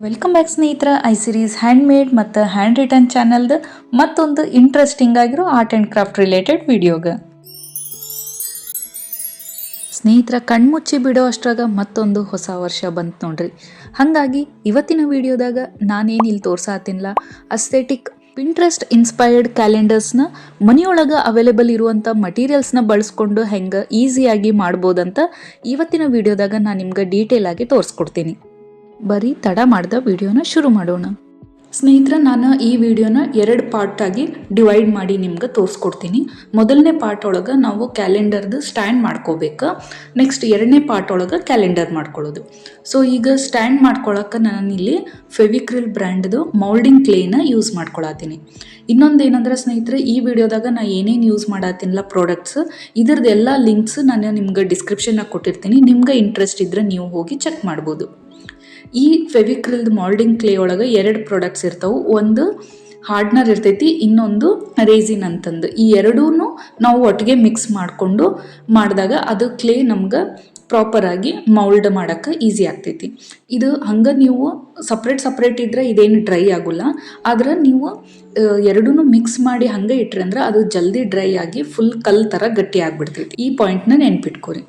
Welcome back ಸ್ನೇಹಿತರ. I series hand made ಮತ್ತು hand return ಚಾನಲ್ದು ಮತ್ತೊಂದು ಇಂಟ್ರೆಸ್ಟಿಂಗ್ ಆಗಿರೋ ಆರ್ಟ್ ಆ್ಯಂಡ್ ಕ್ರಾಫ್ಟ್ ರಿಲೇಟೆಡ್ ವಿಡಿಯೋಗೆ ಸ್ನೇಹಿತರ, ಕಣ್ಮುಚ್ಚಿ ಬಿಡೋ ಅಷ್ಟ್ರಾಗ ಮತ್ತೊಂದು ಹೊಸ ವರ್ಷ ಬಂತು ನೋಡ್ರಿ. ಹಾಗಾಗಿ ಇವತ್ತಿನ ವಿಡಿಯೋದಾಗ ನಾನೇನು ಇಲ್ಲಿ ತೋರ್ಸಾತಿನಲ್ಲ ಅಸ್ಥೆಟಿಕ್ ಪಿಂಟ್ರೆಸ್ಟ್ ಇನ್ಸ್ಪೈರ್ಡ್ ಕ್ಯಾಲೆಂಡರ್ಸ್ನ ಮನೆಯೊಳಗೆ ಅವೈಲೇಬಲ್ ಇರುವಂಥ ಮಟೀರಿಯಲ್ಸ್ನ ಬಳಸ್ಕೊಂಡು ಹೆಂಗೆ ಈಸಿಯಾಗಿ ಮಾಡ್ಬೋದಂತ ಇವತ್ತಿನ ವಿಡಿಯೋದಾಗ ನಾನು ನಿಮ್ಗೆ ಡೀಟೇಲ್ ಆಗಿ ತೋರಿಸ್ಕೊಡ್ತೀನಿ. ಬರೀ ತಡ ಮಾಡ್ದ ವಿಡಿಯೋನ ಶುರು ಮಾಡೋಣ. ಸ್ನೇಹಿತರ, ನಾನು ಈ ವಿಡಿಯೋನ ಎರಡು ಪಾರ್ಟ್ ಆಗಿ ಡಿವೈಡ್ ಮಾಡಿ ನಿಮ್ಗೆ ತೋರಿಸ್ಕೊಡ್ತೀನಿ. ಮೊದಲನೇ ಪಾರ್ಟ್ ಒಳಗೆ ನಾವು ಕ್ಯಾಲೆಂಡರ್ದು ಸ್ಟ್ಯಾಂಡ್ ಮಾಡ್ಕೋಬೇಕು. ನೆಕ್ಸ್ಟ್ ಎರಡನೇ ಪಾರ್ಟ್ ಒಳಗೆ ಕ್ಯಾಲೆಂಡರ್ ಮಾಡ್ಕೊಳ್ಳೋದು. ಸೊ, ಈಗ ಸ್ಟ್ಯಾಂಡ್ ಮಾಡ್ಕೊಳಕ್ಕೆ ನಾನಿಲ್ಲಿ ಫೆವಿಕ್ರಿಲ್ ಬ್ರ್ಯಾಂಡ್ದು ಮೌಲ್ಡಿಂಗ್ ಕ್ಲೇನ ಯೂಸ್ ಮಾಡ್ಕೊಳತ್ತೀನಿ ಇನ್ನೊಂದು ಏನಂದ್ರೆ ಸ್ನೇಹಿತರೆ, ಈ ವಿಡಿಯೋದಾಗ ನಾ ಏನೇನು ಯೂಸ್ ಮಾಡತ್ತೀನಿಲ್ಲ ಪ್ರಾಡಕ್ಟ್ಸ್ ಇದ್ರದ್ದು ಎಲ್ಲ ಲಿಂಕ್ಸ್ ನಾನು ನಿಮ್ಗೆ ಡಿಸ್ಕ್ರಿಪ್ಷನ್ನಾಗ ಕೊಟ್ಟಿರ್ತೀನಿ. ನಿಮ್ಗೆ ಇಂಟ್ರೆಸ್ಟ್ ಇದ್ದರೆ ನೀವು ಹೋಗಿ ಚೆಕ್ ಮಾಡ್ಬೋದು. ಈ ಫೆವಿಕ್ರಿಲ್ದು ಮಾಲ್ಡಿಂಗ್ ಕ್ಲೇ ಒಳಗೆ ಎರಡು ಪ್ರಾಡಕ್ಟ್ಸ್ ಇರ್ತಾವೆ. ಒಂದು ಹಾರ್ಡ್ನರ್ ಇರ್ತೈತಿ, ಇನ್ನೊಂದು ರೇಸಿನ್ ಅಂತಂದು. ಈ ಎರಡೂ ನಾವು ಒಟ್ಟಿಗೆ ಮಿಕ್ಸ್ ಮಾಡಿಕೊಂಡು ಮಾಡಿದಾಗ ಅದು ಕ್ಲೇ ನಮ್ಗೆ ಪ್ರಾಪರಾಗಿ ಮೌಲ್ಡ್ ಮಾಡೋಕ್ಕೆ ಈಸಿ ಆಗ್ತೈತಿ. ಇದು ಹಂಗೆ ನೀವು ಸಪ್ರೇಟ್ ಸಪ್ರೇಟ್ ಇದ್ದರೆ ಇದೇನು ಡ್ರೈ ಆಗೋಲ್ಲ. ಆದ್ರೆ ನೀವು ಎರಡೂ ಮಿಕ್ಸ್ ಮಾಡಿ ಹಂಗೆ ಇಟ್ರಿ ಅಂದ್ರೆ ಅದು ಜಲ್ದಿ ಡ್ರೈ ಆಗಿ ಫುಲ್ ಕಲ್ ಥರ ಗಟ್ಟಿ ಆಗಿಬಿಡ್ತೈತಿ. ಈ ಪಾಯಿಂಟ್ನ ನೆನ್ಪಿಟ್ಕೊರಿ.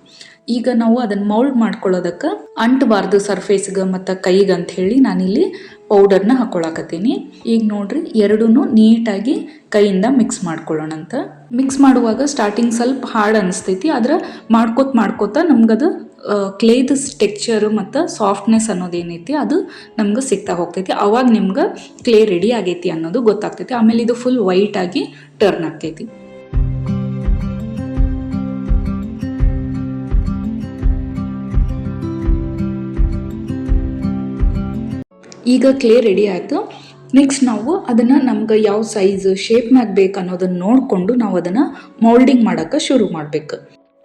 ಈಗ ನಾವು ಅದನ್ನು ಮೌಲ್ಡ್ ಮಾಡ್ಕೊಳ್ಳೋದಕ್ಕೆ ಅಂಟಬಾರ್ದು ಸರ್ಫೇಸ್ಗೆ ಮತ್ತು ಕೈಗೆ ಅಂತ ಹೇಳಿ ನಾನಿಲ್ಲಿ ಪೌಡರ್ನ ಹಾಕೊಳಕತ್ತೀನಿ. ಈಗ ನೋಡ್ರಿ ಎರಡೂ ನೀಟಾಗಿ ಕೈಯಿಂದ ಮಿಕ್ಸ್ ಮಾಡ್ಕೊಳ್ಳೋಣಂತ. ಮಿಕ್ಸ್ ಮಾಡುವಾಗ ಸ್ಟಾರ್ಟಿಂಗ್ ಸ್ವಲ್ಪ ಹಾರ್ಡ್ ಅನಿಸ್ತೈತಿ, ಆದ್ರೆ ಮಾಡ್ಕೋತ ಮಾಡ್ಕೋತ ನಮ್ಗದು ಕ್ಲೇದ ಟೆಕ್ಸ್ಚರ್ ಮತ್ತು ಸಾಫ್ಟ್ನೆಸ್ ಅನ್ನೋದೇನೈತಿ ಅದು ನಮ್ಗೆ ಸಿಗ್ತಾ ಹೋಗ್ತೈತಿ. ಅವಾಗ ನಿಮ್ಗೆ ಕ್ಲೇ ರೆಡಿ ಆಗೈತಿ ಅನ್ನೋದು ಗೊತ್ತಾಗ್ತೈತಿ. ಆಮೇಲೆ ಇದು ಫುಲ್ ವೈಟ್ ಆಗಿ ಟರ್ನ್ ಆಗ್ತೈತಿ. ಈಗ ಕ್ಲೇ ರೆಡಿ ಆಯಿತು. ನೆಕ್ಸ್ಟ್ ನಾವು ಅದನ್ನು ನಮ್ಗೆ ಯಾವ ಸೈಜ್ ಮ್ಯಾಗ ಬೇಕು ಅನ್ನೋದನ್ನು ನೋಡಿಕೊಂಡು ನಾವು ಅದನ್ನು ಮೋಲ್ಡಿಂಗ್ ಮಾಡೋಕ್ಕೆ ಶುರು ಮಾಡಬೇಕು.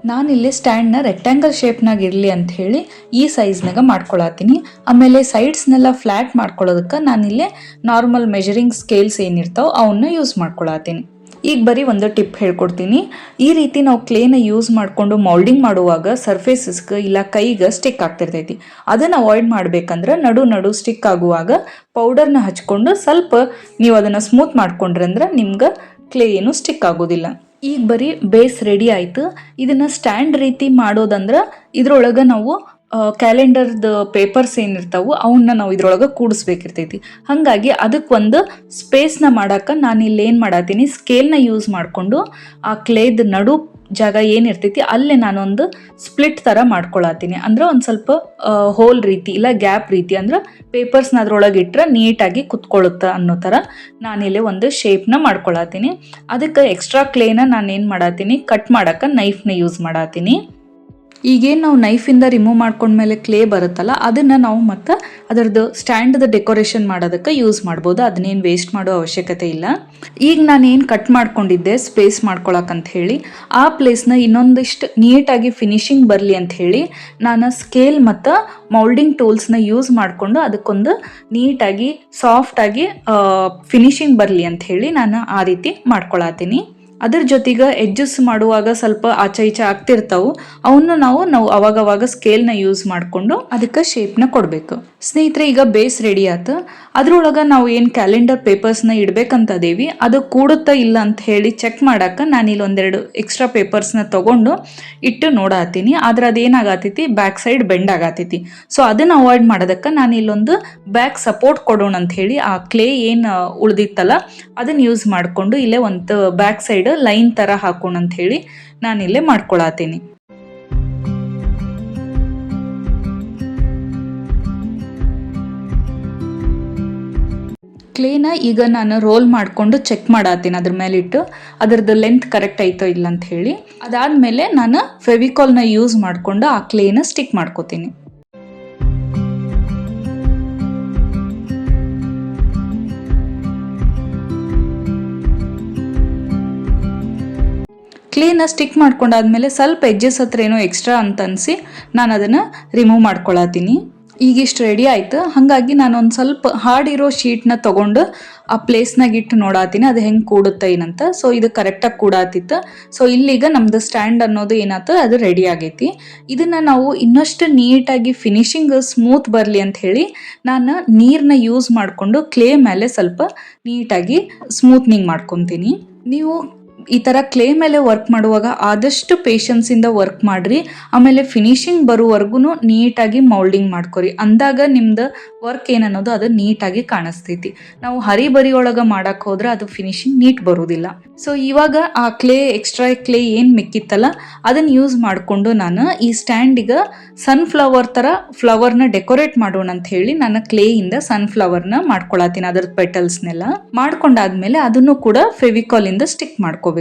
ನಾನಿಲ್ಲಿ ಸ್ಟ್ಯಾಂಡ್ನ ರೆಕ್ಟ್ಯಾಂಗಲ್ ಶೇಪ್ನಾಗ ಇರಲಿ ಅಂತ ಹೇಳಿ ಈ ಸೈಜ್ನಾಗ ಮಾಡ್ಕೊಳತ್ತೀನಿ. ಆಮೇಲೆ ಸೈಡ್ಸ್ನೆಲ್ಲ ಫ್ಲ್ಯಾಟ್ ಮಾಡ್ಕೊಳ್ಳೋದಕ್ಕೆ ನಾನಿಲ್ಲಿ ನಾರ್ಮಲ್ ಮೆಜರಿಂಗ್ ಸ್ಕೇಲ್ಸ್ ಏನಿರ್ತಾವೆ ಅವನ್ನ ಯೂಸ್ ಮಾಡ್ಕೊಳತ್ತೀನಿ. ಈಗ ಬರೀ ಒಂದು ಟಿಪ್ ಹೇಳ್ಕೊಡ್ತೀನಿ. ಈ ರೀತಿ ನಾವು ಕ್ಲೇನ ಯೂಸ್ ಮಾಡಿಕೊಂಡು ಮೌಲ್ಡಿಂಗ್ ಮಾಡುವಾಗ ಸರ್ಫೇಸಸ್ಗೆ ಇಲ್ಲ ಕೈಗೆ ಸ್ಟಿಕ್ ಆಗ್ತಿರ್ತೈತಿ. ಅದನ್ನು ಅವಾಯ್ಡ್ ಮಾಡ್ಬೇಕಂದ್ರೆ ನಡು ನಡು ಸ್ಟಿಕ್ ಆಗುವಾಗ ಪೌಡರ್ನ ಹಚ್ಕೊಂಡು ಸ್ವಲ್ಪ ನೀವು ಅದನ್ನು ಸ್ಮೂತ್ ಮಾಡ್ಕೊಂಡ್ರೆ ಅಂದ್ರೆ ನಿಮ್ಗೆ ಕ್ಲೇ ಏನು ಸ್ಟಿಕ್ ಆಗೋದಿಲ್ಲ. ಈಗ ಬರೀ ಬೇಸ್ ರೆಡಿ ಆಯಿತು. ಇದನ್ನು ಸ್ಟ್ಯಾಂಡ್ ರೀತಿ ಮಾಡೋದಂದ್ರೆ ಇದರೊಳಗೆ ನಾವು ಕ್ಯಾಲೆಂಡರ್ದು ಪೇಪರ್ಸ್ ಏನಿರ್ತಾವು ಅವನ್ನ ನಾವು ಇದ್ರೊಳಗೆ ಕೂಡಿಸ್ಬೇಕಿರ್ತೈತಿ. ಹಾಗಾಗಿ ಅದಕ್ಕೆ ಒಂದು ಸ್ಪೇಸ್ನ ಮಾಡೋಕೆ ನಾನು ಇಲ್ಲಿ ಏನು ಮಾಡತ್ತೀನಿ ಸ್ಕೇಲ್ನ ಯೂಸ್ ಮಾಡಿಕೊಂಡು ಆ ಕ್ಲೇದ್ ನಡು ಜಾಗ ಏನಿರ್ತೈತಿ ಅಲ್ಲೇ ನಾನೊಂದು ಸ್ಪ್ಲಿಟ್ ಥರ ಮಾಡ್ಕೊಳತ್ತೀನಿ ಅಂದ್ರೆ ಒಂದು ಸ್ವಲ್ಪ ಹೋಲ್ ರೀತಿ ಇಲ್ಲ ಗ್ಯಾಪ್ ರೀತಿ ಅಂದ್ರೆ ಪೇಪರ್ಸ್ನ ಅದ್ರೊಳಗೆ ಇಟ್ಟರೆ ನೀಟಾಗಿ ಕುತ್ಕೊಳ್ಳುತ್ತೆ ಅನ್ನೋ ಥರ ನಾನಿಲ್ಲಿ ಒಂದು ಶೇಪ್ನ ಮಾಡ್ಕೊಳತ್ತೀನಿ ಅದಕ್ಕೆ ಎಕ್ಸ್ಟ್ರಾ ಕ್ಲೇನ ನಾನು ಏನು ಮಾಡತ್ತೀನಿ ಕಟ್ ಮಾಡೋಕೆ ನೈಫ್ನ ಯೂಸ್ ಮಾಡತ್ತೀನಿ ಈಗೇನು ನಾವು ನೈಫಿಂದ ರಿಮೂವ್ ಮಾಡ್ಕೊಂಡ್ಮೇಲೆ ಕ್ಲೇ ಬರುತ್ತಲ್ಲ, ಅದನ್ನು ನಾವು ಮತ್ತು ಅದರದ್ದು ಸ್ಟ್ಯಾಂಡ್ದು ಡೆಕೋರೇಷನ್ ಮಾಡೋದಕ್ಕೆ ಯೂಸ್ ಮಾಡ್ಬೋದು. ಅದನ್ನೇನು ವೇಸ್ಟ್ ಮಾಡೋ ಅವಶ್ಯಕತೆ ಇಲ್ಲ. ಈಗ ನಾನೇನು ಕಟ್ ಮಾಡ್ಕೊಂಡಿದ್ದೆ ಸ್ಪೇಸ್ ಮಾಡ್ಕೊಳಕ್ಕಂತ ಹೇಳಿ, ಆ ಪ್ಲೇಸ್ನ ಇನ್ನೊಂದಿಷ್ಟು ನೀಟಾಗಿ ಫಿನಿಶಿಂಗ್ ಬರಲಿ ಅಂತ ಹೇಳಿ, ನಾನು ಸ್ಕೇಲ್ ಮತ್ತು ಮೌಲ್ಡಿಂಗ್ ಟೂಲ್ಸ್ನ ಯೂಸ್ ಮಾಡಿಕೊಂಡು ಅದಕ್ಕೊಂದು ನೀಟಾಗಿ ಸಾಫ್ಟಾಗಿ ಫಿನಿಶಿಂಗ್ ಬರಲಿ ಅಂತ ಹೇಳಿ ನಾನು ಆ ರೀತಿ ಮಾಡ್ಕೊಳತ್ತೀನಿ ಅದ್ರ ಜೊತೆಗೆ ಎಡ್ಜಸ್ ಮಾಡುವಾಗ ಸ್ವಲ್ಪ ಆಚೆ ಈಚೆ ಆಗ್ತಿರ್ತಾವೆ. ಅವನ್ನ ನಾವು ನಾವು ಅವಾಗವಾಗ ಸ್ಕೇಲ್ನ ಯೂಸ್ ಮಾಡಿಕೊಂಡು ಅದಕ್ಕೆ ಶೇಪ್ನ ಕೊಡಬೇಕು. ಸ್ನೇಹಿತರೆ, ಈಗ ಬೇಸ್ ರೆಡಿ ಆಯ್ತು ಅದರೊಳಗೆ ನಾವು ಏನು ಕ್ಯಾಲೆಂಡರ್ ಪೇಪರ್ಸ್ನ ಇಡಬೇಕಂತದೇವಿ, ಅದು ಕೂಡುತ್ತಾ ಇಲ್ಲ ಅಂತ ಹೇಳಿ ಚೆಕ್ ಮಾಡಕ್ಕೆ ನಾನು ಇಲ್ಲಿ ಒಂದೆರಡು ಎಕ್ಸ್ಟ್ರಾ ಪೇಪರ್ಸ್ನ ತಗೊಂಡು ಇಟ್ಟು ನೋಡತ್ತೀನಿ ಆದ್ರೆ ಅದೇನಾಗತ್ತೈತಿ ಬ್ಯಾಕ್ ಸೈಡ್ ಬೆಂಡ್ ಆಗತ್ತೈತಿ ಸೊ ಅದನ್ನು ಅವಾಯ್ಡ್ ಮಾಡೋದಕ್ಕೆ ನಾನು ಇಲ್ಲೊಂದು ಬ್ಯಾಕ್ ಸಪೋರ್ಟ್ ಕೊಡೋಣ ಅಂತ ಹೇಳಿ ಆ ಕ್ಲೇ ಏನು ಉಳಿದಿತ್ತಲ್ಲ, ಅದನ್ನು ಯೂಸ್ ಮಾಡಿಕೊಂಡು ಇಲ್ಲೇ ಒಂದು ಬ್ಯಾಕ್ ಸೈಡ್ ಲೈನ್ ತರ ಹಾಕೋಣ ಅಂತ ಹೇಳಿ ನಾನಿಲ್ಲೇ ಮಾಡ್ಕೊಳತೀನಿ. ಕ್ಲೇನ ಈಗ ನಾನು ರೋಲ್ ಮಾಡಿಕೊಂಡು ಚೆಕ್ ಮಾಡತ್ತೀನಿ ಅದ್ರ ಮೇಲಿಟ್ಟು ಅದರದ್ದು ಲೆಂತ್ ಕರೆಕ್ಟ್ ಆಯ್ತೋ ಇಲ್ಲ ಅಂತ ಹೇಳಿ. ಅದಾದಮೇಲೆ ನಾನು ಫೆವಿಕಾಲ್ನ ಯೂಸ್ ಮಾಡಿಕೊಂಡು ಆ ಕ್ಲೇನ ಸ್ಟಿಕ್ ಮಾಡ್ಕೋತೀನಿ. ಕ್ಲೀನ ಸ್ಟಿಕ್ ಮಾಡ್ಕೊಂಡಾದ್ಮೇಲೆ ಸ್ವಲ್ಪ ಎಜ್ಜಸ್ ಹತ್ರ ಏನೋ ಎಕ್ಸ್ಟ್ರಾ ಅಂತ ಅನಿಸಿ ನಾನು ಅದನ್ನು ರಿಮೂವ್ ಮಾಡ್ಕೊಳತ್ತೀನಿ. ಈಗಿಷ್ಟು ರೆಡಿ ಆಯ್ತು. ಹಾಗಾಗಿ ನಾನು ಒಂದು ಸ್ವಲ್ಪ ಹಾರ್ಡ್ ಇರೋ ಶೀಟ್ನ ತಗೊಂಡು ಆ ಪ್ಲೇಸ್ನಾಗ ಇಟ್ಟು ನೋಡಾತೀನಿ. ಅದು ಹೆಂಗೆ ಕೂಡುತ್ತೆ ಏನಂತ. ಸೊ ಇದು ಕರೆಕ್ಟಾಗಿ ಕೂಡಾತಿತ್ತು. ಸೊ ಇಲ್ಲಿಗ ನಮ್ದು ಸ್ಟ್ಯಾಂಡ್ ಅನ್ನೋದು ಏನಾಯ್ತು? ಅದು ರೆಡಿ ಆಗೈತಿ. ಇದನ್ನು ನಾವು ಇನ್ನಷ್ಟು ನೀಟಾಗಿ ಫಿನಿಶಿಂಗ್ ಸ್ಮೂತ್ ಬರಲಿ ಅಂತ ಹೇಳಿ ನಾನು ನೀರನ್ನ ಯೂಸ್ ಮಾಡಿಕೊಂಡು ಕ್ಲೇ ಮೇಲೆ ಸ್ವಲ್ಪ ನೀಟಾಗಿ ಸ್ಮೂತ್ನಿಂಗ್ ಮಾಡ್ಕೊತೀನಿ. ನೀವು ಈ ಥರ ಕ್ಲೇ ಮೇಲೆ ವರ್ಕ್ ಮಾಡುವಾಗ ಆದಷ್ಟು ಪೇಷನ್ಸಿಂದ ವರ್ಕ್ ಮಾಡಿರಿ. ಆಮೇಲೆ ಫಿನಿಶಿಂಗ್ ಬರುವವರೆಗೂ ನೀಟಾಗಿ ಮೌಲ್ಡಿಂಗ್ ಮಾಡ್ಕೊರಿ. ಅಂದಾಗ ನಿಮ್ದು ವರ್ಕ್ ಏನನ್ನೋದು ಅದು ನೀಟಾಗಿ ಕಾಣಿಸ್ತೈತಿ. ನಾವು ಹರಿಬರಿ ಒಳಗೆ ಮಾಡಕ್ಕೆ ಹೋದ್ರೆ ಅದು ಫಿನಿಶಿಂಗ್ ನೀಟ್ ಬರೋದಿಲ್ಲ. ಸೊ ಇವಾಗ ಆ ಕ್ಲೇ ಎಕ್ಸ್ಟ್ರಾ ಕ್ಲೇ ಏನು ಮಿಕ್ಕಿತ್ತಲ್ಲ ಅದನ್ನು ಯೂಸ್ ಮಾಡಿಕೊಂಡು ನಾನು ಈ ಸ್ಟ್ಯಾಂಡಿಗೆ ಸನ್ಫ್ಲವರ್ ಥರ ಫ್ಲವರ್ನ ಡೆಕೋರೇಟ್ ಮಾಡೋಣ ಅಂತ ಹೇಳಿ ನಾನು ಕ್ಲೇಯಿಂದ ಸನ್ಫ್ಲವರ್ನ ಮಾಡ್ಕೊಳತ್ತೀನಿ ಅದ್ರ ಪೆಟಲ್ಸ್ನೆಲ್ಲ ಮಾಡ್ಕೊಂಡಾದ್ಮೇಲೆ ಅದನ್ನು ಕೂಡ ಫೆವಿಕಾಲಿಂದ ಸ್ಟಿಕ್ ಮಾಡ್ಕೋಬೇಕು.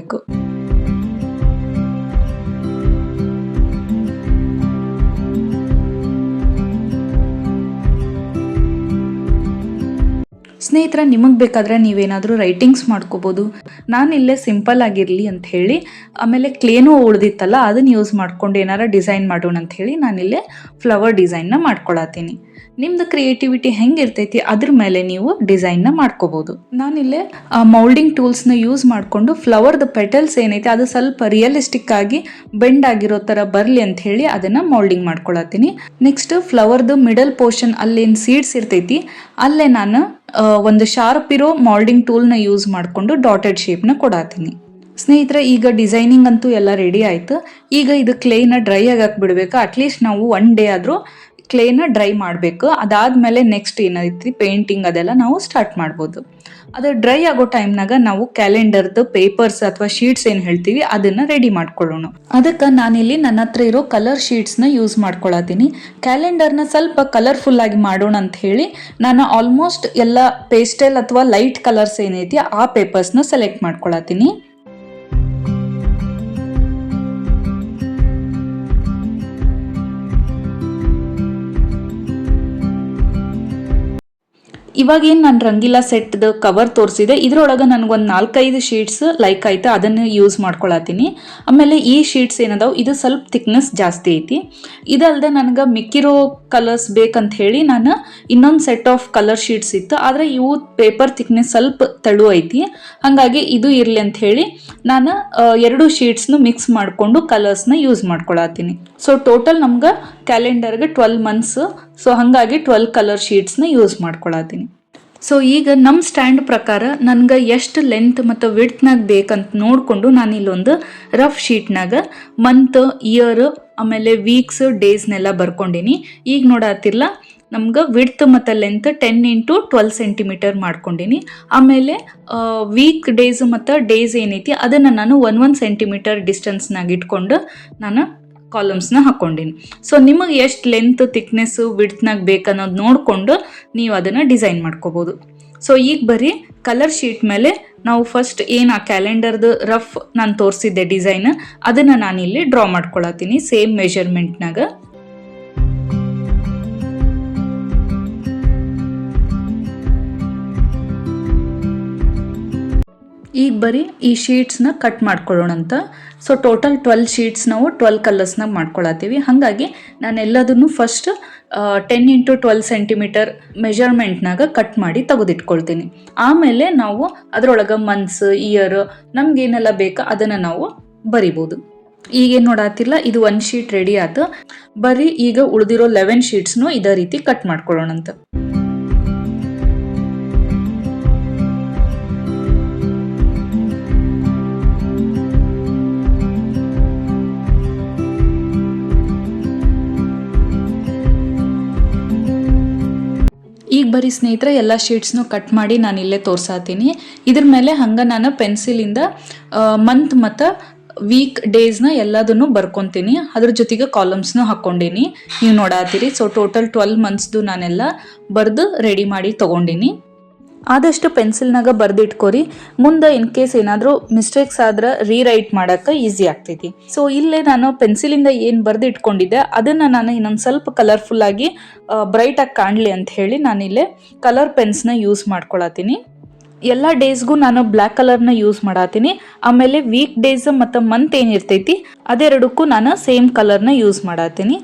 ಸ್ನೇಹಿತರ, ನಿಮಗೆ ಬೇಕಾದರೆ ನೀವೇನಾದರೂ ರೈಟಿಂಗ್ಸ್ ಮಾಡ್ಕೋಬೋದು. ನಾನು ಇಲ್ಲೇ ಸಿಂಪಲ್ ಆಗಿರಲಿ ಅಂತ ಹೇಳಿ, ಆಮೇಲೆ ಕ್ಲೇನೂ ಉಳ್ದಿತ್ತಲ್ಲ ಅದನ್ನು ಯೂಸ್ ಮಾಡ್ಕೊಂಡು ಏನಾರ ಡಿಸೈನ್ ಮಾಡೋಣ ಅಂತ ಹೇಳಿ ನಾನಿಲ್ಲೇ ಫ್ಲವರ್ ಡಿಸೈನ್ನ ಮಾಡ್ಕೊಳತ್ತೀನಿ. ನಿಮ್ದು ಕ್ರಿಯೇಟಿವಿಟಿ ಹೆಂಗಿರ್ತೈತಿ ಅದ್ರ ಮೇಲೆ ನೀವು ಡಿಸೈನ್ನ ಮಾಡ್ಕೋಬಹುದು ನಾನಿಲ್ಲೇ ಮೌಲ್ಡಿಂಗ್ ಟೂಲ್ಸ್ನ ಯೂಸ್ ಮಾಡಿಕೊಂಡು ಫ್ಲವರ್ದ ಪೆಟಲ್ಸ್ ಏನೈತೆ ಅದು ಸ್ವಲ್ಪ ರಿಯಲಿಸ್ಟಿಕ್ ಆಗಿ ಬೆಂಡ್ ಆಗಿರೋ ಥರ ಬರಲಿ ಅಂತ ಹೇಳಿ ಅದನ್ನು ಮೌಲ್ಡಿಂಗ್ ಮಾಡ್ಕೊಳತ್ತೀನಿ. ನೆಕ್ಸ್ಟ್ ಫ್ಲವರ್ದು ಮಿಡಲ್ ಪೋರ್ಷನ್ ಅಲ್ಲೇನು ಸೀಡ್ಸ್ ಇರ್ತೈತಿ, ಅಲ್ಲೇ ನಾನು ಒಂದು ಶಾರ್ಪ್ ಇರೋ ಮೌಲ್ಡಿಂಗ್ ಟೂಲ್ನ ಯೂಸ್ ಮಾಡಿಕೊಂಡು ಡಾಟೆಡ್ ಶೇಪ್ನ ಕೊಡಾತೀನಿ ಸ್ನೇಹಿತರೆ, ಈಗ ಡಿಸೈನಿಂಗ್ ಅಂತೂ ಎಲ್ಲ ರೆಡಿ ಆಯಿತು. ಈಗ ಇದು ಕ್ಲೇನ ಡ್ರೈ ಆಗಕ್ಕೆ ಬಿಡಬೇಕು ಅಟ್ಲೀಸ್ಟ್ ನಾವು ಒನ್ ಡೇ ಆದರೂ ಕ್ಲೇನ ಡ್ರೈ ಮಾಡಬೇಕು. ಅದಾದಮೇಲೆ ನೆಕ್ಸ್ಟ್ ಏನೈತಿ? ಪೇಂಟಿಂಗ್ ಅದೆಲ್ಲ ನಾವು ಸ್ಟಾರ್ಟ್ ಮಾಡ್ಬೋದು. ಅದು ಡ್ರೈ ಆಗೋ ಟೈಮ್ನಾಗ ನಾವು ಕ್ಯಾಲೆಂಡರ್ದು ಪೇಪರ್ಸ್ ಅಥವಾ ಶೀಟ್ಸ್ ಏನು ಹೇಳ್ತೀವಿ, ಅದನ್ನು ರೆಡಿ ಮಾಡ್ಕೊಳ್ಳೋಣ. ಅದಕ್ಕೆ ನಾನಿಲ್ಲಿ ನನ್ನ ಹತ್ರ ಇರೋ ಕಲರ್ ಶೀಟ್ಸ್ನ ಯೂಸ್ ಮಾಡ್ಕೊಳತ್ತೀನಿ. ಕ್ಯಾಲೆಂಡರ್ನ ಸ್ವಲ್ಪ ಕಲರ್ಫುಲ್ ಆಗಿ ಮಾಡೋಣ ಅಂತ ಹೇಳಿ, ನಾನು ಆಲ್ಮೋಸ್ಟ್ ಎಲ್ಲ ಪೇಸ್ಟೆಲ್ ಅಥವಾ ಲೈಟ್ ಕಲರ್ಸ್ ಏನೈತಿ, ಆ ಪೇಪರ್ಸ್ನ ಸೆಲೆಕ್ಟ್ ಮಾಡ್ಕೊಳತ್ತೀನಿ. ಇವಾಗ ಏನು ನಾನು ರಂಗಿಲ್ಲ ಸೆಟ್ದು ಕವರ್ ತೋರಿಸಿದೆ, ಇದ್ರೊಳಗೆ ನನಗೊಂದು ನಾಲ್ಕೈದು ಶೀಟ್ಸ್ ಲೈಕ್ ಆಯ್ತು, ಅದನ್ನು ಯೂಸ್ ಮಾಡ್ಕೊಳತ್ತೀನಿ. ಆಮೇಲೆ ಈ ಶೀಟ್ಸ್ ಏನದಾವು, ಇದು ಸ್ವಲ್ಪ ಥಿಕ್ನೆಸ್ ಜಾಸ್ತಿ ಐತಿ. ಇದಲ್ದೆ ನನಗೆ ಮಿಕ್ಕಿರೋ ಕಲರ್ಸ್ ಬೇಕಂತ ಹೇಳಿ ನಾನು ಇನ್ನೊಂದು ಸೆಟ್ ಆಫ್ ಕಲರ್ ಶೀಟ್ಸ್ ಇತ್ತು, ಆದರೆ ಇವು ಪೇಪರ್ ಥಿಕ್ನೆಸ್ ಸ್ವಲ್ಪ ತೆಳು ಐತಿ. ಹಾಗಾಗಿ ಇದು ಇರಲಿ ಅಂತ ಹೇಳಿ ನಾನು ಎರಡು ಶೀಟ್ಸ್ನು ಮಿಕ್ಸ್ ಮಾಡಿಕೊಂಡು ಕಲರ್ಸ್ನ ಯೂಸ್ ಮಾಡ್ಕೊಳತ್ತೀನಿ. ಸೊ ಟೋಟಲ್ ನಮ್ಗೆ ಕ್ಯಾಲೆಂಡರ್ಗೆ ಟ್ವೆಲ್ ಮಂತ್ಸ್ ಸೊ ಹಾಗಾಗಿ ಟ್ವೆಲ್ ಕಲರ್ ಶೀಟ್ಸ್ನ ಯೂಸ್ ಮಾಡ್ಕೊಳತ್ತೀನಿ. ಸೊ ಈಗ ನಮ್ಮ ಸ್ಟ್ಯಾಂಡ್ ಪ್ರಕಾರ ನನ್ಗೆ ಎಷ್ಟು ಲೆಂತ್ ಮತ್ತು ವಿಡ್ತ್ನಾಗ ಬೇಕಂತ ನೋಡಿಕೊಂಡು ನಾನು ಇಲ್ಲೊಂದು ರಫ್ ಶೀಟ್ನಾಗ ಮಂತ್ ಇಯರ್ ಆಮೇಲೆ ವೀಕ್ಸ್ ಡೇಸ್ನೆಲ್ಲ ಬರ್ಕೊಂಡೀನಿ. ಈಗ ನೋಡಾತಿಲ್ಲ ನಮ್ಗೆ ವಿಡ್ತ್ ಮತ್ತು length ten into twelve centimetre ಮಾಡ್ಕೊಂಡೀನಿ. ಆಮೇಲೆ ವೀಕ್ ಡೇಸ್ ಮತ್ತು ಡೇಸ್ ಏನೈತಿ ಅದನ್ನು ನಾನು ಒನ್ ಒನ್ ಸೆಂಟಿಮೀಟರ್ ಡಿಸ್ಟೆನ್ಸ್ನಾಗ ಇಟ್ಕೊಂಡು ನಾನು ಕಾಲಮ್ಸ್ನ ಹಾಕ್ಕೊಂಡಿನಿ ಸೊ ನಿಮಗೆ ಎಷ್ಟು ಲೆಂತ್ ತಿಕ್ನೆಸ್ಸು ವಿಡ್ತ್ನಾಗ ಬೇಕನ್ನೋದು ನೋಡಿಕೊಂಡು ನೀವು ಅದನ್ನು ಡಿಸೈನ್ ಮಾಡ್ಕೋಬೋದು. ಸೊ ಈಗ ಬರೀ ಕಲರ್ ಶೀಟ್ ಮೇಲೆ ನಾವು ಫಸ್ಟ್ ಏನು ಆ ಕ್ಯಾಲೆಂಡರ್ದು ರಫ್ ನಾನು ತೋರಿಸಿದ್ದೆ ಡಿಸೈನ್ ಅದನ್ನು ನಾನಿಲ್ಲಿ ಡ್ರಾ ಮಾಡ್ಕೊಳತ್ತೀನಿ ಸೇಮ್ ಮೆಷರ್ಮೆಂಟ್ನಾಗ ಈಗ ಬರೀ ಈ ಶೀಟ್ಸ್ನ ಕಟ್ ಮಾಡ್ಕೊಳ್ಳೋಣ ಅಂತ. ಸೊ ಟೋಟಲ್ ಟ್ವೆಲ್ ಶೀಟ್ಸ್ ನಾವು ಟ್ವೆಲ್ ಕಲರ್ಸ್ನಾಗ ಮಾಡ್ಕೊಳತ್ತೀವಿ. ಹಾಗಾಗಿ ನಾನು ಎಲ್ಲದನ್ನು first ten into twelve centimetre ಮೆಜರ್ಮೆಂಟ್ನಾಗ cut ಮಾಡಿ ತೆಗೆದಿಟ್ಕೊಳ್ತೀನಿ. ಆಮೇಲೆ ನಾವು ಅದರೊಳಗೆ ಮಂತ್ಸ್ ಇಯರ್ ನಮಗೇನೆಲ್ಲ ಬೇಕೋ ಅದನ್ನು ನಾವು ಬರಿಬೋದು. ಈಗೇನು ನೋಡಾತಿಲ್ಲ, ಇದು ಒಂದು ಶೀಟ್ ರೆಡಿ ಆಯ್ತು ಬರೀ ಈಗ ಉಳಿದಿರೋ ಲೆವೆನ್ ಶೀಟ್ಸ್ನು ಇದೇ ರೀತಿ ಕಟ್ ಮಾಡ್ಕೊಳ್ಳೋಣ ಬರೀ ಸ್ನೇಹಿತರೆ, ಎಲ್ಲ ಶೀಟ್ಸ್ನು ಕಟ್ ಮಾಡಿ ನಾನು ಇಲ್ಲೇ ತೋರ್ಸಾತೀನಿ. ಇದ್ರ ಮೇಲೆ ಹಂಗೆ ನಾನು ಪೆನ್ಸಿಲಿಂದ ಮಂತ್ ಮತ್ತು ವೀಕ್ ಡೇಸ್ನ ಎಲ್ಲದನ್ನು ಬರ್ಕೊತೀನಿ. ಅದ್ರ ಜೊತೆಗೆ ಕಾಲಮ್ಸ್ನು ಹಾಕ್ಕೊಂಡೀನಿ. ನೀವು ನೋಡಾತೀರಿ. ಸೊ ಟೋಟಲ್ ಟ್ವೆಲ್ ಮಂತ್ಸ್ದು ನಾನೆಲ್ಲ ಬರೆದು ರೆಡಿ ಮಾಡಿ ತೊಗೊಂಡೀನಿ. ಆದಷ್ಟು ಪೆನ್ಸಿಲ್ನಾಗ ಬರ್ದಿಟ್ಕೋರಿ. ಮುಂದೆ ಇನ್ ಕೇಸ್ ಏನಾದರೂ ಮಿಸ್ಟೇಕ್ಸ್ ಆದ್ರೆ ರೀರೈಟ್ ಮಾಡೋಕ್ಕೆ ಈಸಿ ಆಗ್ತೈತಿ. ಸೊ ಇಲ್ಲೇ ನಾನು ಪೆನ್ಸಿಲಿಂದ ಏನು ಬರೆದು ಇಟ್ಕೊಂಡಿದ್ದೆ ಅದನ್ನು ನಾನು ಇನ್ನೊಂದು ಸ್ವಲ್ಪ ಕಲರ್ಫುಲ್ಲಾಗಿ ಬ್ರೈಟಾಗಿ ಕಾಣಲಿ ಅಂತ ಹೇಳಿ ನಾನಿಲ್ಲೇ ಕಲರ್ ಪೆನ್ಸ್ನ ಯೂಸ್ ಮಾಡ್ಕೊಳತ್ತೀನಿ. ಎಲ್ಲ ಡೇಸ್ಗೂ ನಾನು ಬ್ಲ್ಯಾಕ್ ಕಲರ್ನ ಯೂಸ್ ಮಾಡತ್ತೀನಿ. ಆಮೇಲೆ ವೀಕ್ ಡೇಸ್ ಮತ್ತು ಮಂತ್ ಏನಿರ್ತೈತಿ ಅದೆರಡಕ್ಕೂ ನಾನು ಸೇಮ್ ಕಲರ್ನ ಯೂಸ್ ಮಾಡತ್ತೀನಿ.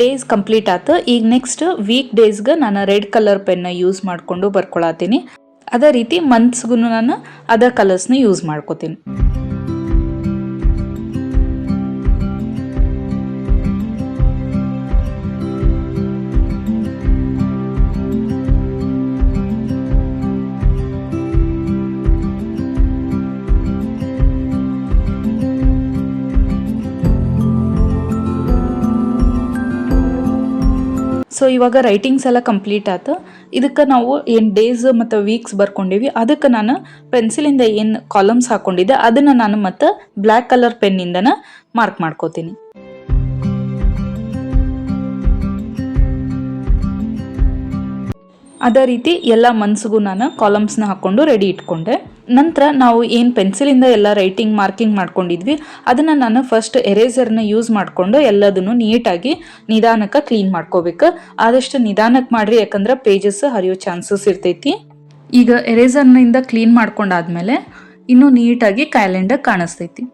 ಡೇಸ್ ಕಂಪ್ಲೀಟ್ ಆತು. ಈಗ ನೆಕ್ಸ್ಟ್ ವೀಕ್ ಡೇಸ್ಗೆ ನಾನು ರೆಡ್ ಕಲರ್ ಪೆನ್ನ ಯೂಸ್ ಮಾಡಿಕೊಂಡು ಬರ್ಕೊಳತ್ತೀನಿ ಅದೇ ರೀತಿ ಮಂತ್ಸ್ಗೂ ನಾನು ಅದರ್ ಕಲರ್ಸ್ನ ಯೂಸ್ ಮಾಡ್ಕೋತೀನಿ. ಸೊ ಇವಾಗ ರೈಟಿಂಗ್ಸ್ ಎಲ್ಲ ಕಂಪ್ಲೀಟ್ ಆಯ್ತು ಇದಕ್ಕೆ ನಾವು ಏನು ಡೇಸ್ ಮತ್ತು ವೀಕ್ಸ್ ಬರ್ಕೊಂಡಿವಿ. ಅದಕ್ಕೆ ನಾನು ಪೆನ್ಸಿಲಿಂದ ಏನು ಕಾಲಮ್ಸ್ ಹಾಕ್ಕೊಂಡಿದ್ದೆ ಅದನ್ನು ನಾನು ಮತ್ತು ಬ್ಲ್ಯಾಕ್ ಕಲರ್ ಪೆನ್ನಿಂದನ ಮಾರ್ಕ್ ಮಾಡ್ಕೋತೀನಿ. ಅದೇ ರೀತಿ ಎಲ್ಲ ಮನ್ಸಿಗೂ ನಾನು ಕಾಲಮ್ಸ್ನ ಹಾಕ್ಕೊಂಡು ರೆಡಿ ಇಟ್ಕೊಂಡೆ. ನಂತರ ನಾವು ಏನು ಪೆನ್ಸಿಲಿಂದ ಎಲ್ಲ ರೈಟಿಂಗ್ ಮಾರ್ಕಿಂಗ್ ಮಾಡ್ಕೊಂಡಿದ್ವಿ, ಅದನ್ನು ನಾನು ಫಸ್ಟ್ ಎರೇಸರ್ನ ಯೂಸ್ ಮಾಡಿಕೊಂಡು ಎಲ್ಲದನ್ನು ನೀಟಾಗಿ ನಿಧಾನಕ್ಕೆ ಕ್ಲೀನ್ ಮಾಡ್ಕೋಬೇಕು. ಆದಷ್ಟು ನಿಧಾನಕ್ಕೆ ಮಾಡಿರಿ, ಯಾಕಂದ್ರೆ ಪೇಜಸ್ ಹರಿಯೋ ಚಾನ್ಸಸ್ ಇರ್ತೈತಿ. ಈಗ ಎರೇಸರ್ನಿಂದ ಕ್ಲೀನ್ ಮಾಡ್ಕೊಂಡಾದ್ಮೇಲೆ ಇನ್ನೂ ನೀಟಾಗಿ ಕ್ಯಾಲೆಂಡರ್ ಕಾಣಿಸ್ತೈತಿ.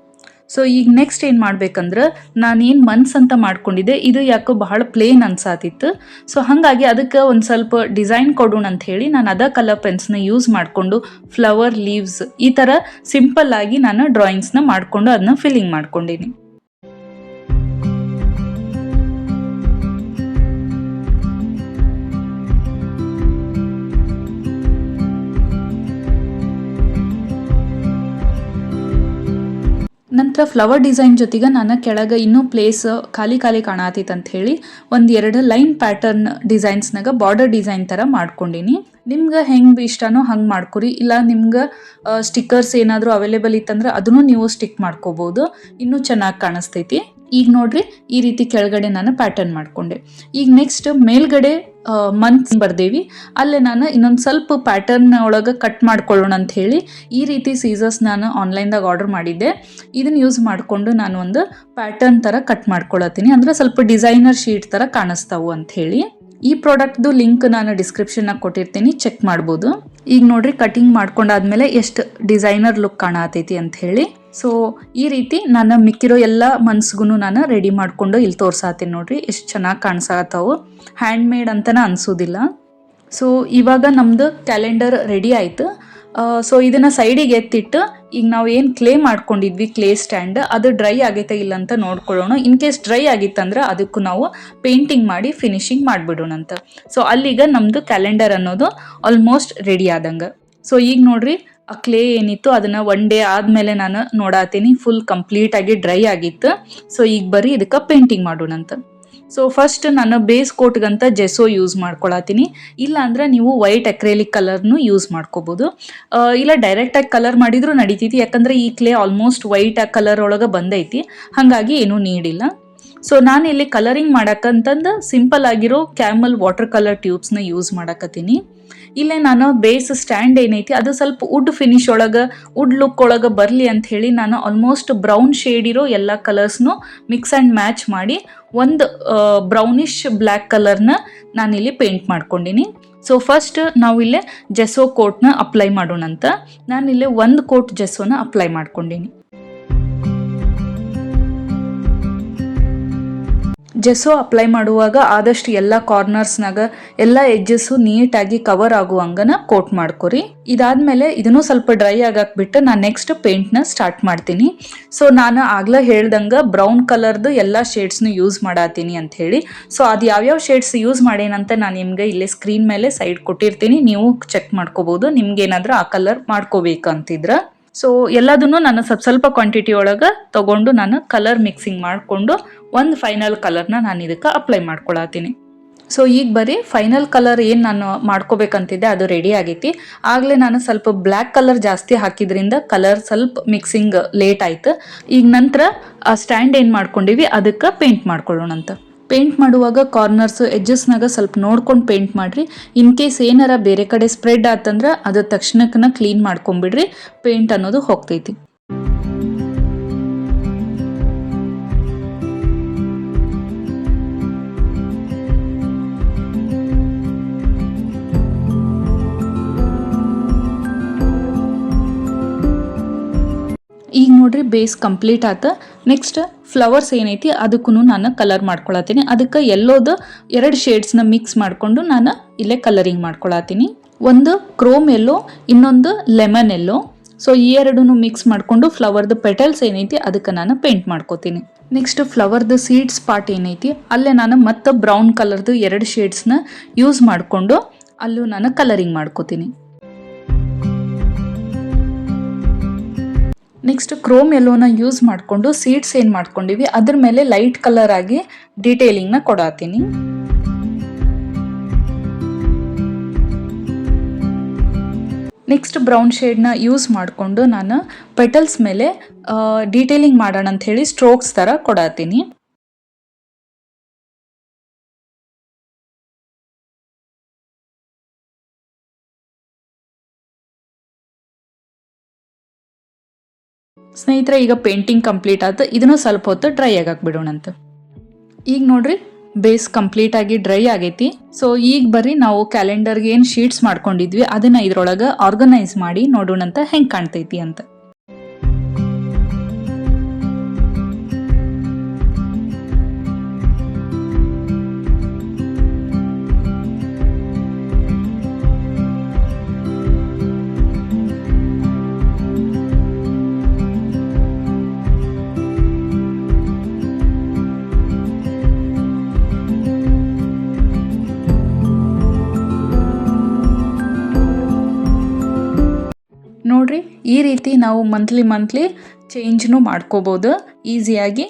ಸೊ ಈಗ ನೆಕ್ಸ್ಟ್ ಏನು ಮಾಡ್ಬೇಕಂದ್ರೆ ನಾನೇನು ಮನ್ಸ್ ಅಂತ ಮಾಡ್ಕೊಂಡಿದ್ದೆ, ಇದು ಯಾಕೋ ಬಹಳ ಪ್ಲೇನ್ ಅನ್ಸಾತಿತ್ತು. ಸೊ ಹಾಗಾಗಿ ಅದಕ್ಕೆ ಒಂದು ಸ್ವಲ್ಪ ಡಿಸೈನ್ ಕೊಡೋಣ ಅಂತ ಹೇಳಿ ನಾನು ಅದ ಕಲರ್ ಪೆನ್ಸ್ನ ಯೂಸ್ ಮಾಡಿಕೊಂಡು ಫ್ಲವರ್ ಲೀವ್ಸ್ ಈ ಥರ ಸಿಂಪಲ್ ಆಗಿ ನಾನು ಡ್ರಾಯಿಂಗ್ಸ್ನ ಮಾಡಿಕೊಂಡು ಅದನ್ನ ಫಿಲ್ಲಿಂಗ್ ಮಾಡ್ಕೊಂಡಿನಿ. ನಂತರ ಫ್ಲವರ್ ಡಿಸೈನ್ ಜೊತೆಗೆ ನಾನು ಕೆಳಗೆ ಇನ್ನೂ ಪ್ಲೇಸ್ ಖಾಲಿ ಖಾಲಿ ಕಾಣತೈತೆ ಅಂತ ಹೇಳಿ ಒಂದು ಎರಡು ಲೈನ್ ಪ್ಯಾಟರ್ನ್ ಡಿಸೈನ್ಸ್ನಾಗ ಬಾರ್ಡರ್ ಡಿಸೈನ್ ಥರ ಮಾಡ್ಕೊಂಡಿನಿ. ನಿಮ್ಗೆ ಹೆಂಗೆ ಇಷ್ಟನೋ ಹಂಗೆ ಮಾಡ್ಕೊರಿ. ಇಲ್ಲ ನಿಮ್ಗೆ ಸ್ಟಿಕ್ಕರ್ಸ್ ಏನಾದರೂ ಅವೈಲೇಬಲ್ ಇತ್ತಂದ್ರೆ ಅದನ್ನು ನೀವು ಸ್ಟಿಕ್ ಮಾಡ್ಕೋಬೋದು. ಇನ್ನೂ ಚೆನ್ನಾಗಿ ಕಾಣಿಸ್ತೈತಿ. ಈಗ ನೋಡ್ರಿ, ಈ ರೀತಿ ಕೆಳಗಡೆ ನಾನು ಪ್ಯಾಟರ್ನ್ ಮಾಡಿಕೊಂಡೆ. ಈಗ ನೆಕ್ಸ್ಟ್ ಮೇಲ್ಗಡೆ ಮಂತ್ ಬರ್ದೇವಿ. ಅಲ್ಲೇ ನಾನು ಇನ್ನೊಂದು ಸ್ವಲ್ಪ ಪ್ಯಾಟರ್ನ್ ಒಳಗೆ ಕಟ್ ಮಾಡ್ಕೊಳ್ಳೋಣ ಅಂತ ಹೇಳಿ ಈ ರೀತಿ ಸೀಸರ್ಸ್ ನಾನು ಆನ್ಲೈನ್ದಾಗ ಆರ್ಡರ್ ಮಾಡಿದ್ದೆ. ಇದನ್ನ ಯೂಸ್ ಮಾಡಿಕೊಂಡು ನಾನು ಒಂದು ಪ್ಯಾಟರ್ನ್ ಥರ ಕಟ್ ಮಾಡ್ಕೊಳತ್ತೀನಿ. ಅಂದರೆ ಸ್ವಲ್ಪ ಡಿಸೈನರ್ ಶೀಟ್ ಥರ ಕಾಣಿಸ್ತಾವು ಅಂತ ಹೇಳಿ. ಈ ಪ್ರಾಡಕ್ಟ್ದು ಲಿಂಕ್ ನಾನು ಡಿಸ್ಕ್ರಿಪ್ಷನ್ನಾಗ ಕೊಟ್ಟಿರ್ತೀನಿ. ಚೆಕ್ ಮಾಡ್ಬೋದು. ಈಗ ನೋಡ್ರಿ ಕಟಿಂಗ್ ಮಾಡ್ಕೊಂಡಾದ್ಮೇಲೆ ಎಷ್ಟು ಡಿಸೈನರ್ ಲುಕ್ ಕಾಣತೈತಿ ಅಂತ ಹೇಳಿ. ಸೊ ಈ ರೀತಿ ನಾನು ಮಿಕ್ಕಿರೋ ಎಲ್ಲ ಮನ್ಸ್ಗೂ ನಾನು ರೆಡಿ ಮಾಡಿಕೊಂಡು ಇಲ್ಲಿ ತೋರ್ಸಾತೀನಿ ನೋಡ್ರಿ. ಎಷ್ಟು ಚೆನ್ನಾಗಿ ಕಾಣಿಸಾಕತ್ತಾವು. ಹ್ಯಾಂಡ್ ಮೇಡ್ ಅಂತನ ಅನಿಸೋದಿಲ್ಲ. ಸೊ ಇವಾಗ ನಮ್ಮದು ಕ್ಯಾಲೆಂಡರ್ ರೆಡಿ ಆಯಿತು. ಸೊ ಇದನ್ನು ಸೈಡಿಗೆ ಎತ್ತಿಟ್ಟು ಈಗ ನಾವು ಏನು ಕ್ಲೇ ಮಾಡ್ಕೊಂಡಿದ್ವಿ ಕ್ಲೇ ಸ್ಟ್ಯಾಂಡ್ ಅದು ಡ್ರೈ ಆಗೈತೆ ಇಲ್ಲ ಅಂತ ನೋಡ್ಕೊಳ್ಳೋಣ. ಇನ್ ಕೇಸ್ ಡ್ರೈ ಆಗಿತ್ತಂದ್ರೆ ಅದಕ್ಕೂ ನಾವು ಪೇಂಟಿಂಗ್ ಮಾಡಿ ಫಿನಿಶಿಂಗ್ ಮಾಡಿಬಿಡೋಣ ಅಂತ ಸೊ ಅಲ್ಲಿಗ ನಮ್ಮದು ಕ್ಯಾಲೆಂಡರ್ ಅನ್ನೋದು ಆಲ್ಮೋಸ್ಟ್ ರೆಡಿ ಆದಂಗೆ. ಸೊ ಈಗ ನೋಡ್ರಿ ಆ ಕ್ಲೇ ಏನಿತ್ತು ಅದನ್ನು ಒನ್ ಡೇ ಆದಮೇಲೆ ನಾನು ನೋಡಾತೀನಿ. ಫುಲ್ ಕಂಪ್ಲೀಟಾಗಿ ಡ್ರೈ ಆಗಿತ್ತು. ಸೊ ಈಗ ಬರೀ ಇದಕ್ಕೆ ಪೇಂಟಿಂಗ್ ಮಾಡೋಣಂತ ಸೊ ಫಸ್ಟ್ ನಾನು ಬೇಸ್ ಕೋಟ್ಗಂತ ಜೆಸೋ ಯೂಸ್ ಮಾಡ್ಕೊಳತೀನಿ. ಇಲ್ಲ ಅಂದ್ರೆ ನೀವು ವೈಟ್ ಅಕ್ರೇಲಿಕ್ ಕಲರ್ನು ಯೂಸ್ ಮಾಡ್ಕೋಬೋದು. ಆ, ಇಲ್ಲ ಡೈರೆಕ್ಟಾಗಿ ಕಲರ್ ಮಾಡಿದ್ರು ನಡೀತೈತಿ ಯಾಕಂದ್ರೆ ಈ ಕ್ಲೇ ಆಲ್ಮೋಸ್ಟ್ ವೈಟ್ ಕಲರ್ ಒಳಗೆ ಬಂದೈತಿ. ಹಾಗಾಗಿ ಏನೂ ನೀಡಿಲ್ಲ. ಸೊ ನಾನು ಇಲ್ಲಿ ಕಲರಿಂಗ್ ಮಾಡಕ್ಕಂತಂದು ಸಿಂಪಲ್ ಆಗಿರೋ ಕ್ಯಾಮಲ್ ವಾಟರ್ ಕಲರ್ ಟ್ಯೂಬ್ಸ್ನ ಯೂಸ್ ಮಾಡಕತ್ತೀನಿ ಇಲ್ಲೇ ನಾನು ಬೇಸ್ ಸ್ಟ್ಯಾಂಡ್ ಏನೈತಿ, ಅದು ಸ್ವಲ್ಪ ವುಡ್ ಫಿನಿಶ್ ಒಳಗೆ, ವುಡ್ ಲುಕ್ ಒಳಗೆ ಬರಲಿ ಅಂತ ಹೇಳಿ ನಾನು ಆಲ್ಮೋಸ್ಟ್ ಬ್ರೌನ್ ಶೇಡ್ ಇರೋ ಎಲ್ಲ ಕಲರ್ಸ್ನು ಮಿಕ್ಸ್ ಆ್ಯಂಡ್ ಮ್ಯಾಚ್ ಮಾಡಿ ಒಂದು ಬ್ರೌನಿಶ್ ಬ್ಲ್ಯಾಕ್ ಕಲರ್ನ ನಾನಿಲ್ಲಿ ಪೇಂಟ್ ಮಾಡ್ಕೊಂಡಿನಿ. ಸೊ ಫಸ್ಟ್ ನಾವು ಇಲ್ಲೇ ಜೆಸೋ ಕೋಟ್ನ ಅಪ್ಲೈ ಮಾಡೋಣಂತ. ನಾನಿಲ್ಲೇ ಒಂದು ಕೋಟ್ ಜೆಸೋನ ಅಪ್ಲೈ ಮಾಡ್ಕೊಂಡಿನಿ. ಜೆಸೋ ಅಪ್ಲೈ ಮಾಡುವಾಗ ಆದಷ್ಟು ಎಲ್ಲ ಕಾರ್ನರ್ಸ್ನಾಗ ಎಲ್ಲ ಎಡ್ಜಸ್ಸು ನೀಟಾಗಿ ಕವರ್ ಆಗುವಂಗನ ಕೋಟ್ ಮಾಡ್ಕೊರಿ. ಇದಾದ್ಮೇಲೆ ಇದನ್ನು ಸ್ವಲ್ಪ ಡ್ರೈ ಆಗಾಕ್ಬಿಟ್ಟು ನಾನು ನೆಕ್ಸ್ಟ್ ಪೇಂಟ್ನ ಸ್ಟಾರ್ಟ್ ಮಾಡ್ತೀನಿ. ಸೊ ನಾನು ಆಗ್ಲೇ ಹೇಳ್ದಂಗೆ ಬ್ರೌನ್ ಕಲರ್ದು ಎಲ್ಲ ಶೇಡ್ಸ್ನು ಯೂಸ್ ಮಾಡತ್ತೀನಿ ಅಂತ ಹೇಳಿ. ಸೊ ಅದು ಯಾವ್ಯಾವ ಶೇಡ್ಸ್ ಯೂಸ್ ಮಾಡೇನಂತ ನಾನು ನಿಮಗೆ ಇಲ್ಲಿ ಸ್ಕ್ರೀನ್ ಮೇಲೆ ಸೈಡ್ ಕೊಟ್ಟಿರ್ತೀನಿ. ನೀವು ಚೆಕ್ ಮಾಡ್ಕೋಬಹುದು ನಿಮ್ಗೆ ಏನಾದರೂ ಆ ಕಲರ್ ಮಾಡ್ಕೋಬೇಕಂತಿದ್ರ. ಸೊ ಎಲ್ಲದನ್ನು ನಾನು ಸ್ವಲ್ಪ ಸ್ವಲ್ಪ ಕ್ವಾಂಟಿಟಿ ಒಳಗೆ ತೊಗೊಂಡು ನಾನು ಕಲರ್ ಮಿಕ್ಸಿಂಗ್ ಮಾಡಿಕೊಂಡು ಒಂದು ಫೈನಲ್ ಕಲರ್ನ ನಾನು ಇದಕ್ಕೆ ಅಪ್ಲೈ ಮಾಡ್ಕೊಳತ್ತೀನಿ. ಸೊ ಈಗ ಬರೀ ಫೈನಲ್ ಕಲರ್ ಏನು ನಾನು ಮಾಡ್ಕೋಬೇಕಂತಿದ್ದೆ ಅದು ರೆಡಿ ಆಗೈತಿ. ಆಗಲೇ ನಾನು ಸ್ವಲ್ಪ ಬ್ಲ್ಯಾಕ್ ಕಲರ್ ಜಾಸ್ತಿ ಹಾಕಿದ್ರಿಂದ ಕಲರ್ ಸ್ವಲ್ಪ ಮಿಕ್ಸಿಂಗ್ ಲೇಟ್ ಆಯ್ತು. ಈಗ ನಂತರ ಆ ಸ್ಟ್ಯಾಂಡ್ ಏನು ಮಾಡ್ಕೊಂಡಿವಿ, ಅದಕ್ಕೆ ಪೇಂಟ್ ಮಾಡ್ಕೊಳ್ಳೋಣ ಅಂತ ಪೇಂಟ್ ಮಾಡುವಾಗ ಕಾರ್ನರ್ಸ್ ಎಜ್ಜಸ್ನಾಗ ಸ್ವಲ್ಪ ನೋಡ್ಕೊಂಡು ಪೇಂಟ್ ಮಾಡ್ರಿ. ಇನ್ ಕೇಸ್ ಏನಾರ ಬೇರೆ ಕಡೆ ಸ್ಪ್ರೆಡ್ ಆತಂದ್ರೆ ಅದು ತಕ್ಷಣಕ್ಕನ ಕ್ಲೀನ್ ಮಾಡ್ಕೊಂಬಿಡ್ರಿ. ಪೇಂಟ್ ಅನ್ನೋದು ಹೋಗ್ತೈತಿ. ಈಗ ನೋಡ್ರಿ ಬೇಸ್ ಕಂಪ್ಲೀಟ್ ಆತ. ನೆಕ್ಸ್ಟ್ ಫ್ಲವರ್ಸ್ ಏನೈತಿ ಅದಕ್ಕೂ ನಾನು ಕಲರ್ ಮಾಡ್ಕೊಳತ್ತೀನಿ. ಅದಕ್ಕೆ ಎಲ್ಲೋದು ಎರಡು ಶೇಡ್ಸ್ನ ಮಿಕ್ಸ್ ಮಾಡಿಕೊಂಡು ನಾನು ಇಲ್ಲೇ ಕಲರಿಂಗ್ ಮಾಡ್ಕೊಳತ್ತೀನಿ. ಒಂದು ಕ್ರೋಮ್ ಎಲ್ಲೋ ಇನ್ನೊಂದು ಲೆಮನ್ ಎಲ್ಲೋ ಸೊ ಈ ಎರಡೂ ಮಿಕ್ಸ್ ಮಾಡಿಕೊಂಡು ಫ್ಲವರ್ದು ಪೆಟಲ್ಸ್ ಏನೈತಿ, ಅದಕ್ಕೆ ನಾನು ಪೇಂಟ್ ಮಾಡ್ಕೋತೀನಿ. ನೆಕ್ಸ್ಟ್ ಫ್ಲವರ್ದು ಸೀಡ್ಸ್ ಪಾರ್ಟ್ ಏನೈತಿ, ಅಲ್ಲೇ ನಾನು ಮತ್ತೆ ಬ್ರೌನ್ ಕಲರ್ದು ಎರಡು ಶೇಡ್ಸ್ನ ಯೂಸ್ ಮಾಡಿಕೊಂಡು ಅಲ್ಲೂ ನಾನು ಕಲರಿಂಗ್ ಮಾಡ್ಕೋತೀನಿ. ನೆಕ್ಸ್ಟ್ ಕ್ರೋಮ್ ಎಲ್ಲೋನ ಯೂಸ್ ಮಾಡಿಕೊಂಡು ಸೀಡ್ಸ್ ಏನು ಮಾಡ್ಕೊಂಡಿವಿ, ಅದ್ರ ಮೇಲೆ ಲೈಟ್ ಕಲರ್ ಆಗಿ ಡೀಟೇಲಿಂಗ್ನ ಕೊಡಾತೀನಿ. ನೆಕ್ಸ್ಟ್ ಬ್ರೌನ್ ಶೇಡ್ನ ಯೂಸ್ ಮಾಡಿಕೊಂಡು ನಾನು ಪೆಟಲ್ಸ್ ಮೇಲೆ ಡೀಟೇಲಿಂಗ್ ಮಾಡೋಣ ಅಂತ ಹೇಳಿ ಸ್ಟ್ರೋಕ್ಸ್ ಥರ ಕೊಡಾತೀನಿ. ಸ್ನೇಹಿತರೆ, ಈಗ ಪೇಂಟಿಂಗ್ ಕಂಪ್ಲೀಟ್ ಆಯ್ತು. ಇದನ್ನು ಸ್ವಲ್ಪ ಹೊತ್ತು ಡ್ರೈ ಆಗಕ್ಕೆ ಬಿಡೋಣಂತ ಈಗ ನೋಡ್ರಿ ಬೇಸ್ ಕಂಪ್ಲೀಟ್ ಆಗಿ ಡ್ರೈ ಆಗೈತಿ. ಸೊ ಈಗ ಬರ್ರಿ, ನಾವು ಕ್ಯಾಲೆಂಡರ್ಗೆ ಏನು ಶೀಟ್ಸ್ ಮಾಡ್ಕೊಂಡಿದ್ವಿ, ಅದನ್ನ ಇದ್ರೊಳಗೆ ಆರ್ಗನೈಸ್ ಮಾಡಿ ನೋಡೋಣಂತ ಹೆಂಗೆ ಕಾಣ್ತೈತಿ ಅಂತ. ಈ ರೀತಿ ನಾವು ಮಂತ್ಲಿ ಮಂತ್ಲಿ ಚೇಂಜ್ನೂ ಮಾಡ್ಕೋಬೋದು ಈಸಿಯಾಗಿ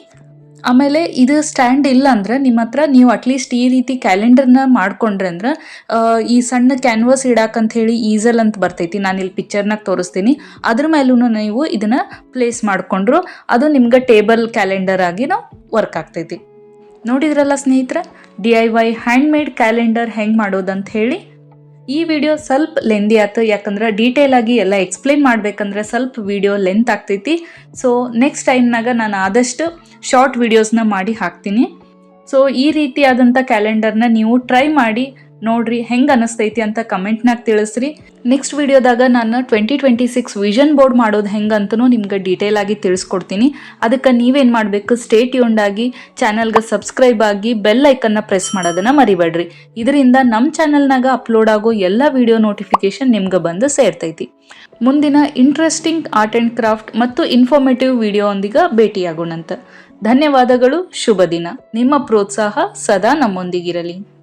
ಆಮೇಲೆ ಇದು ಸ್ಟ್ಯಾಂಡ್ ಇಲ್ಲ ಅಂದರೆ ನಿಮ್ಮ ಹತ್ರ ನೀವು ಅಟ್ಲೀಸ್ಟ್ ಈ ರೀತಿ ಕ್ಯಾಲೆಂಡರ್ನ ಮಾಡ್ಕೊಂಡ್ರೆ ಅಂದ್ರೆ ಈ ಸಣ್ಣ ಕ್ಯಾನ್ವಾಸ್ ಇಡಾಕಂತ ಹೇಳಿ ಈಸಲ್ ಅಂತ ಬರ್ತೈತಿ, ನಾನು ಇಲ್ಲಿ ಪಿಕ್ಚರ್ನಾಗ ತೋರಿಸ್ತೀನಿ. ಅದ್ರ ಮೇಲೂ ನೀವು ಇದನ್ನು ಪ್ಲೇಸ್ ಮಾಡಿಕೊಂಡ್ರು ಅದು ನಿಮ್ಗೆ ಟೇಬಲ್ ಕ್ಯಾಲೆಂಡರ್ ಆಗಿ ನಾವು ವರ್ಕ್ ಆಗ್ತೈತಿ. ನೋಡಿದ್ರಲ್ಲ ಸ್ನೇಹಿತರೆ D I Y handmade calendar ಹೆಂಗೆ ಮಾಡೋದಂತ ಹೇಳಿ? ಈ ವಿಡಿಯೋ ಸ್ವಲ್ಪ ಲೆಂದಿ ಆಯ್ತು, ಯಾಕಂದ್ರೆ ಡೀಟೇಲ್ ಆಗಿ ಎಲ್ಲ ಎಕ್ಸ್ಪ್ಲೇನ್ ಮಾಡ್ಬೇಕಂದ್ರೆ ಸ್ವಲ್ಪ ವಿಡಿಯೋ ಲೆಂತ್ ಆಗ್ತೈತಿ. ಸೊ ನೆಕ್ಸ್ಟ್ ಟೈಮ್ನಾಗ ನಾನು ಆದಷ್ಟು ಶಾರ್ಟ್ ವಿಡಿಯೋಸ್ನ ಮಾಡಿ ಹಾಕ್ತೀನಿ. ಸೊ ಈ ರೀತಿಯಾದಂಥ ಕ್ಯಾಲೆಂಡರ್ನ ನೀವು ಟ್ರೈ ಮಾಡಿ. ನೋಡ್ರಿ ಹೆಂಗೆ ಅನಿಸ್ತೈತಿ ಅಂತ ಕಮೆಂಟ್ನಾಗ ತಿಳಿಸ್ರಿ. ನೆಕ್ಸ್ಟ್ ವಿಡಿಯೋದಾಗ ನಾನು twenty twenty six vision board ಮಾಡೋದು ಹೆಂಗಂತನೂ ನಿಮ್ಗೆ ಡೀಟೇಲ್ ಆಗಿ ತಿಳಿಸ್ಕೊಡ್ತೀನಿ. ಅದಕ್ಕೆ ನೀವೇನು ಮಾಡಬೇಕು ಸ್ಟೇಟ್ ಆಗಿ ಚಾನಲ್ಗೆ ಸಬ್ಸ್ಕ್ರೈಬ್ ಆಗಿ ಬೆಲ್ ಐಕನ್ನ ಪ್ರೆಸ್ ಮಾಡೋದನ್ನ ಮರಿಬೇಡ್ರಿ. ಇದರಿಂದ ನಮ್ಮ ಚಾನಲ್ನಾಗ ಅಪ್ಲೋಡ್ ಆಗೋ ಎಲ್ಲ ವಿಡಿಯೋ ನೋಟಿಫಿಕೇಶನ್ ನಿಮ್ಗೆ ಬಂದು ಸೇರ್ತೈತಿ. ಮುಂದಿನ ಇಂಟ್ರೆಸ್ಟಿಂಗ್ ಆರ್ಟ್ ಆ್ಯಂಡ್ ಕ್ರಾಫ್ಟ್ ಮತ್ತು ಇನ್ಫಾರ್ಮೇಟಿವ್ ವಿಡಿಯೋ ಒಂದಿಗೆ ಭೇಟಿಯಾಗೋಣಂತ. ಧನ್ಯವಾದಗಳು, ಶುಭ ದಿನ. ನಿಮ್ಮ ಪ್ರೋತ್ಸಾಹ ಸದಾ ನಮ್ಮೊಂದಿಗಿರಲಿ.